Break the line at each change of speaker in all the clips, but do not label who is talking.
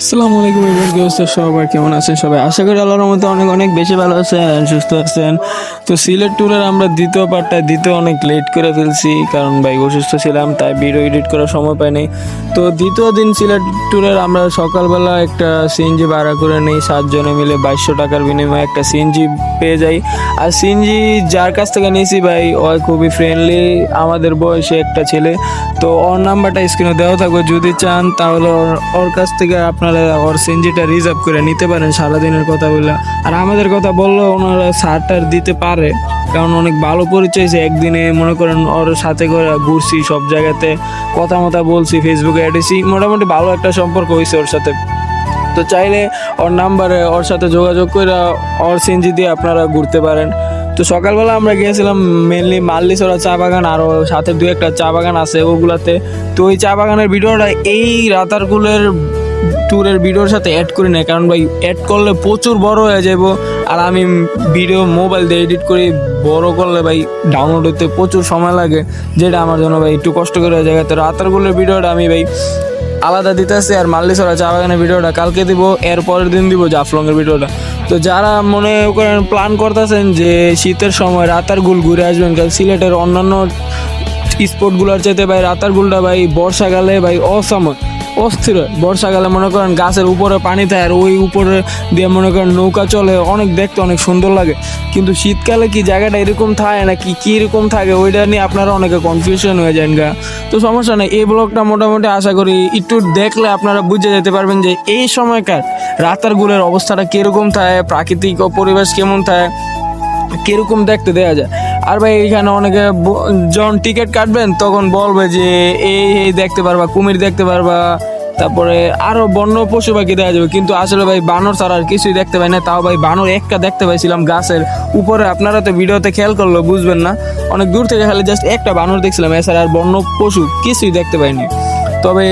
আসসালামু আলাইকুম এবং কি অবস্থা সবাই কেমন আছেন সবাই? আশা করি আল্লাহর মধ্যে অনেক অনেক বেশি ভালো আছেন, সুস্থ আছেন। তো সিলেট ট্যুরের আমরা দ্বিতীয় পার্টটা দিতে অনেক লেট করে ফেলছি, কারণ ভাই অসুস্থ ছিলাম, তাই ভিডিও এডিট করার সময় পাইনি। তো দ্বিতীয় দিন সিলেট ট্যুরের আমরা সকালবেলা একটা সিএনজি ভাড়া করে নিই, সাতজনে মিলে বাইশশো টাকার বিনিময়ে একটা সিএনজি পেয়ে যাই। আর সিএনজি যার কাছ থেকে নিয়েছি ভাই, ও খুবই ফ্রেন্ডলি আমাদের বয়সে একটা ছেলে। তো ওর নাম্বারটা স্ক্রিনে দেওয়া থাকবে, যদি চান তাহলে ওর ওর কাছ থেকে আপনারা ওর সিএনজিটা রিজার্ভ করে নিতে পারেন, সারাদিনের কথা বলে। আর আমাদের কথা বললেও ওনারা সারটার দিতে পারে, কারণ অনেক ভালো পরিচয় হয়েছে। একদিনে মনে করেন ওর সাথে করে ঘুরছি সব জায়গাতে, কথা মতা বলছি ফেসবুকে অ্যাডেছি মোটামুটি ভালো একটা সম্পর্ক হয়েছে ওর সাথে। তো চাইলে ওর নাম্বারে ওর সাথে যোগাযোগ করে ওর সিএনজি দিয়ে আপনারা ঘুরতে পারেন। তো সকালবেলা আমরা গিয়েছিলাম মেনলি মাল্লিসরা চা বাগান আরও সাথে দু একটা চা বাগান আছে ওগুলাতে। তো ওই চা বাগানের ভিডিওটা এই রাতারগুলের ট্যুরের ভিডিওর সাথে অ্যাড করি না কারণ ভাই অ্যাড করলে প্রচুর বড় হয়ে যাব আর আমি ভিডিও মোবাইল দিয়ে এডিট করি, বড় করলে ভাই ডাউনলোড হতে প্রচুর সময় লাগে, যেটা আমার জন্য ভাই একটু কষ্ট করে হয়ে যায়। তো রাতারগুলের ভিডিওটা আমি ভাই আলাদা দিতেছে, আর মাল্লিসরা চা বাগানের ভিডিওটা কালকে দিব, এর পরের দিন দিব জাফলংয়ের ভিডিওটা। তো যারা মনে করেন প্ল্যান করতেছেন যে শীতের সময় রাতার গুল ঘুরে আসবেন, কারণ সিলেটের অন্যান্য স্পটগুলোর চাইতে ভাই রাতার গুলটা ভাই বর্ষাকালে ভাই অসময় অস্থির। হয়। বর্ষাকালে মনে করেন গাছের উপরে পানি থাকে আর ওই উপরে দিয়ে মনে করেন নৌকা চলে, অনেক দেখতে অনেক সুন্দর লাগে। কিন্তু শীতকালে কি জায়গাটা এরকম থাকে না কি কি এরকম থাকে, ওইটা নিয়ে আপনারা অনেকে কনফিউশন হয়ে যান গা। তো সমস্যা নেই, এই ব্লগটা মোটামুটি আশা করি একটু দেখলে আপনারা বুঝে যেতে পারবেন যে এই সময়কার রাতার গুলের অবস্থাটা কীরকম থাকে, প্রাকৃতিক পরিবেশ কেমন থাকে, কীরকম দেখতে দেওয়া যায়। আর ভাই, এখানে অনেকে যখন টিকিট কাটবেন, তখন বলবে যে, এই এই দেখতে পারবা, কুমির দেখতে পারবা। তারপরে আরও বন্য পশু পাখি দেখা যাবে। কিন্তু আসলে ভাই, বানর ছাড়া আর কিছুই দেখতে পাই না। তাও ভাই, বানর একটা দেখতে পাইছিলাম গাছের উপরে। আপনারা তো ভিডিওতে খেয়াল করল বুঝবেন না। অনেক দূর থেকে খালি জাস্ট একটা বানর দেখছিলাম। এছাড়া আর বন্য পশু কিছুই দেখতে পাইনি। তবে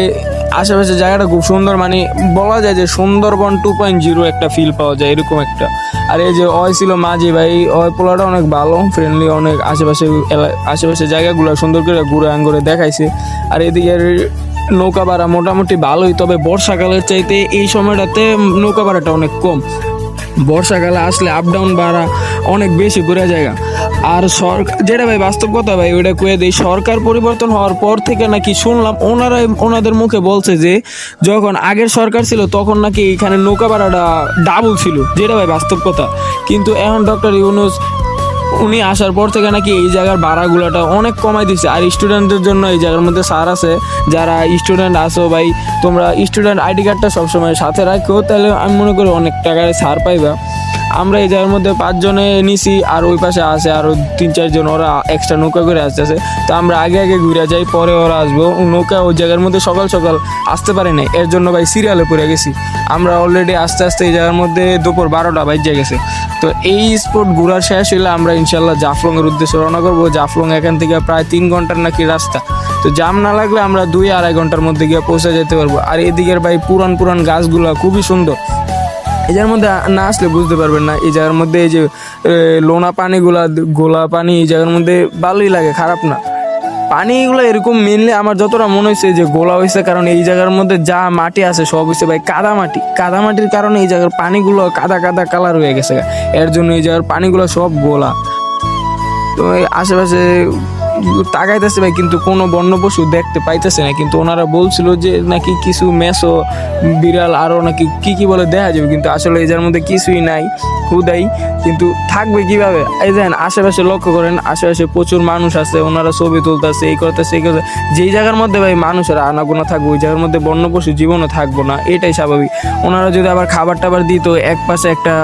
আশেপাশে জায়গাটা খুব সুন্দর মানে বলা যায় যে সুন্দরবন টু পয়েন্ট জিরো একটা ফিল পাওয়া যায়, এরকম একটা। আর এই যে অয় ছিল মাঝি ভাই অয় পোলাটা অনেক ভালো ফ্রেন্ডলি অনেক আশেপাশে আশেপাশে জায়গাগুলো সুন্দর করে ঘুরে আঙ্গুরে দেখাইছে। আর এদিকের নৌকা ভাড়া মোটামুটি ভালোই, তবে বর্ষাকালের চাইতে এই সময়টাতে নৌকা ভাড়াটা অনেক কম। বর্ষাকালে আসলে আপ ডাউন ভাড়া অনেক বেশি ঘুরে জায়গা। আর সরকার যেটা ভাই, বাস্তব কথা ভাই, ওইটা কয়ে দিই, সরকার পরিবর্তন হওয়ার পর থেকে নাকি শুনলাম ওনারা ওনাদের মুখে বলছে যে, যখন আগের সরকার ছিল, তখন নাকি এখানে নৌকা ভাড়াটা ডাবল ছিল। যেটা ভাই, বাস্তব কথা। কিন্তু এখন ডক্টর ইউনুস, উনি আসার পর থেকে নাকি এই জায়গার ভাড়াগুলোটা অনেক কমাই দিছে। আর স্টুডেন্টদের জন্য এই জায়গার মধ্যে সার আছে। যারা স্টুডেন্ট আসো ভাই, তোমরা স্টুডেন্ট আইডি কার্ডটা সবসময় সাথে রাখো। তাহলে আমি মনে করি অনেক টাকায় ছাড় পাইবা। আমরা এই জায়গার মধ্যে পাঁচজনে নিছি, আর ওই পাশে আছে আরও তিন চারজন, ওরা এক্সট্রা নৌকা করে আসতেছে। তো আমরা আগে আগে ঘুরে যাই, পরে ওরা আসব। নৌকা ওই জায়গার মধ্যে সকাল সকাল আসতে পারে না এর জন্য ভাই সিরিয়ালে পড়ে গেছি। আমরা অলরেডি আস্তে আস্তে এই জায়গার মধ্যে দুপুর বারোটা বাজে গেছে। তো এই স্পট ঘোরার শেষ হলে আমরা ইনশাল্লাহ জাফলংয়ের উদ্দেশ্যে রওনা করব। জাফলং এখান থেকে প্রায় তিন ঘণ্টার নাকি রাস্তা। তো জাম না লাগলে আমরা দুই আড়াই ঘণ্টার মধ্যে গিয়ে পৌঁছে যেতে পারব। আর এদিকের ভাই পুরান পুরান গাছগুলো খুবই সুন্দর। এই মধ্যে না আসলে বুঝতে পারবেন না। এই জায়গার মধ্যে এই যে লোনা পানিগুলা, গোলা পানি এই জায়গার মধ্যে ভালোই লাগে, খারাপ না। পানিগুলো এরকম মেনলি আমার যতটা মনে হয়েছে যে গোলা হয়েছে কারণ এই জায়গার মধ্যে যা মাটি আছে সব হয়েছে ভাই কাদা মাটি। কাদা মাটির কারণে এই জায়গার পানিগুলো কাদা কাদা কালার হয়ে গেছে এর জন্য এই জায়গার পানিগুলো সব গোলা। তো আশেপাশে তাকাইতেছে ভাই, কিন্তু কোনো বন্য পশু দেখতে পাইতেছে না। কিন্তু ওনারা বলছিল যে নাকি কিছু মেসো, বিড়াল আরও নাকি কি কি বলে দেখা যাবে। কিন্তু আসলে এই যার মধ্যে কিছুই নাই হুদাই কিন্তু থাকবে কীভাবে? এই দেখেন, আশেপাশে লক্ষ্য করেন, আশেপাশে প্রচুর মানুষ আছে, ওনারা ছবি তুলতেছে, এই করতেছে এই করতে যেই জায়গার মধ্যে ভাই মানুষের আনাগোনা থাকবে, ওই জায়গার মধ্যে বন্য পশু জীবনও থাকব না, এটাই স্বাভাবিক। ওনারা যদি আবার খাবার টাবার দিত, এক পাশে একটা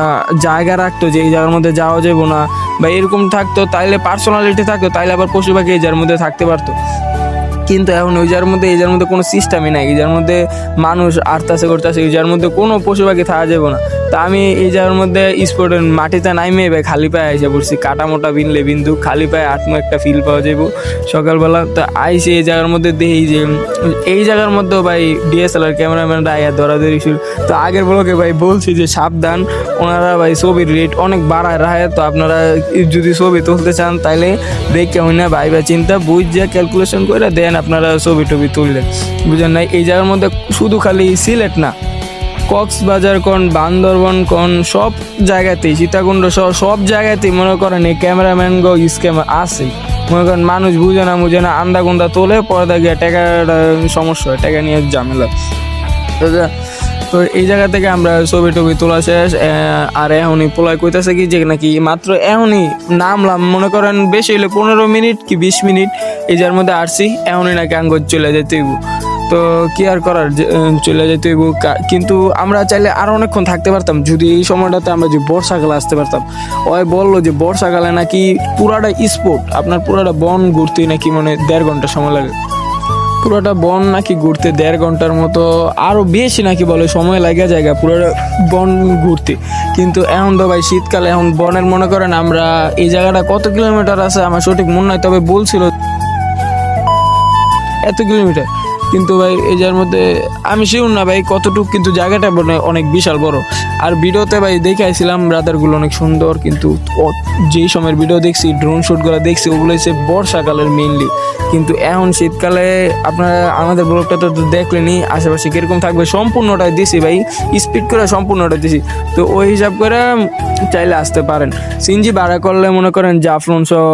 জায়গা রাখতো যে এই জায়গার মধ্যে যাওয়া যাব না, বা এরকম থাকতো, তাইলে পার্সোনালিটি থাকতো, তাইলে আবার পশু পাখি এজার মধ্যে থাকতে পারতো। কিন্তু এখন ওই যার মধ্যে এই যার মধ্যে কোনো সিস্টেমই নাই। যার মধ্যে মানুষ আর্তাসে করতেছে আসে যার মধ্যে কোনো পশু পাখি থাকা যাবে না। তা আমি এই জায়গার মধ্যে স্পোর্টের মাটিতে নাইমে ভাই খালি পায়ে আইসে পড়ছি। কাটা মোটা বিনলে বিন্দু, খালি পায়ে আটমো একটা ফিল পাওয়া যাব সকালবেলা। তো আইসি এই জায়গার মধ্যে দেখি যে, এই জায়গার মধ্যেও ভাই ডিএসএলআর ক্যামেরাম্যানরা আয়া ধরাধরি শুরু। তো আগের ব্লগে ভাই বলছি যে, সাবধান। ওনারা ভাই ছবির রেট অনেক বাড়ায় রাখে। তো আপনারা যদি ছবি তুলতে চান, তাইলে দেখে হয় না। ভাই বা চিন্তা, বুঝ যে ক্যালকুলেশন করে দেন আপনারা ছবি টবি তুললেন বুঝেন নাই? এই জায়গার মধ্যে শুধু খালি সিলেট না। কক্সবাজার কোন, বান্দরবন কোন, সব জায়গাতেই, সীতাকুণ্ড সহ সব জায়গাতেই মনে করেন এই ক্যামেরাম্যান গো স্ক্যামার আছে মনে করেন মানুষ বুঝে না বুঝে না আন্দা গুন্দা তোলে, পর্দা গিয়ে টাকার সমস্যা হয়, টাকা নিয়ে ঝামেলা তো এই জায়গা থেকে আমরা ছবি টবি তোলা শেষ আর এখনই পোলায় কইতাছে কি যে নাকি মাত্র এখনই নামলাম, মনে করেন বেশি হইলে পনেরো মিনিট কি বিশ মিনিট, এই যার মধ্যে আসছি, এখনই নাকি আঙ্গুর চলে যেতে। তো কি আর করার? চলে যেতে কিন্তু আমরা চাইলে আরও অনেকক্ষণ থাকতে পারতাম। যদি এই সময়টাতে আমরা যে বর্ষাকালে আসতে পারতাম। ওই বলল যে, বর্ষাকালে নাকি পুরাটা স্পোর্ট আপনার পুরাটা বন ঘুরতে নাকি মানে দেড় ঘণ্টা সময় লাগে। পুরোটা বন নাকি ঘুরতে দেড় ঘণ্টার মতো আরও বেশি নাকি বলে সময় লাগে জায়গা পুরোটা বন ঘুরতে। কিন্তু এখন তো ভাই শীতকালে এখন বনের মনে করেন আমরা এই জায়গাটা কত কিলোমিটার আছে আমার সঠিক মনে নাই, তবে বলছিল এত কিলোমিটার। কিন্তু ভাই, এই যার মধ্যে, আমি শিউর না ভাই কতটুকু, কিন্তু জায়গাটা মানে অনেক বিশাল বড়। আর ভিডিওতে ভাই দেখে আইছিলাম, রাদারগুলো অনেক সুন্দর, কিন্তু যেই সময়ের ভিডিও দেখছি ড্রোন শ্যুটগুলো দেখছি, ওগুলো হচ্ছে বর্ষাকালের মেইনলি কিন্তু এখন শীতকালে আপনারা, আমাদের ব্লগটা তো দেখলেনি আশেপাশে কীরকম থাকবে, সম্পূর্ণটাই দিছি ভাই স্পিড করে সম্পূর্ণটা দিছি। তো ওই হিসাব করে চাইলে আসতে পারেন। সিনজি ভাড়া করলে মনে করেন জাফলন সহ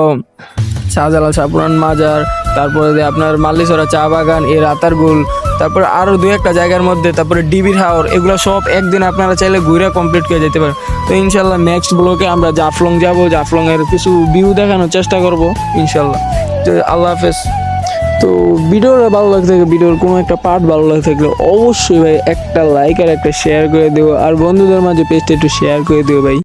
শাহজালাল, শাহপুরান মাজার তারপরে যে আপনার মাল্লিসরা চা বাগান এ রাতারগুল তারপরে আরও দু একটা জায়গার মধ্যে, তারপরে ডিবির হাওর, এগুলো সব একদিন আপনারা চাইলে ঘুরে কমপ্লিট করে যেতে পারেন। তো ইনশাল্লাহ নেক্সট ব্লকে আমরা জাফলং যাব, জাফলংয়ের কিছু ভিউ দেখানোর চেষ্টা করব, ইনশাল্লাহ। তো আল্লাহ হাফেজ। তো ভিডিওটা ভালো লাগতে থাকে ভিডিওর কোনো একটা পার্ট ভালো লাগতে থাকলে অবশ্যই ভাই একটা লাইক আর একটা শেয়ার করে দেবো আর বন্ধুদের মাঝে পেজটা একটু শেয়ার করে দিও ভাই।